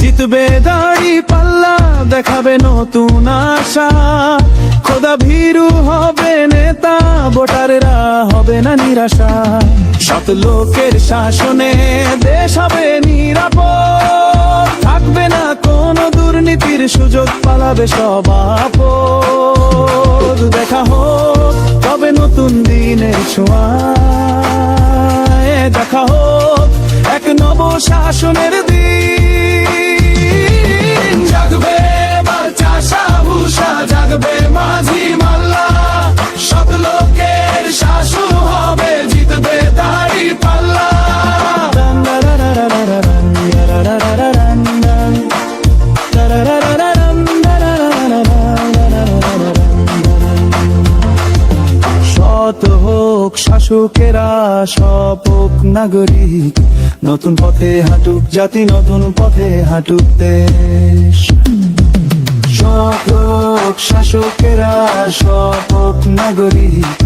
জিতবে দাড়ি পাল্লা, দেখাবে নতুন আশা। খোদা ভীরু হবে নেতা, ভোটারেরা হবে না নিরাশা। সত লোকের শাসনে দেশ হবে নিরাপদ। থাকবে না কোনো দুর্নীতির সুযোগ, পালাবে সব আপদ। দেখা হোক, তবে নতুন দিনের ছোঁয়া দেখা হোক, এক নব শাসনের শত হোক, শাসকেরা সব হোক, নাগরিক, নতুন পথে হাঁটুক, জাতি নতুন পথে হাঁটুক দেশ। হোক, শাসকেরা সব হোক, নাগরিক,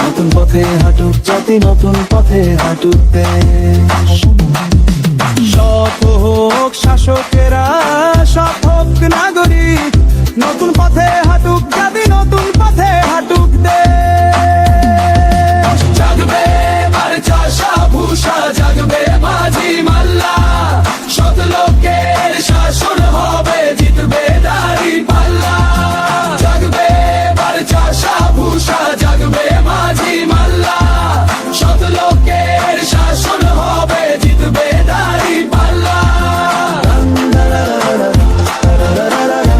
নতুন পথে হাঁটুক, জাতি নতুন পথে হাঁটুক দেশ। হোক, শাসকেরা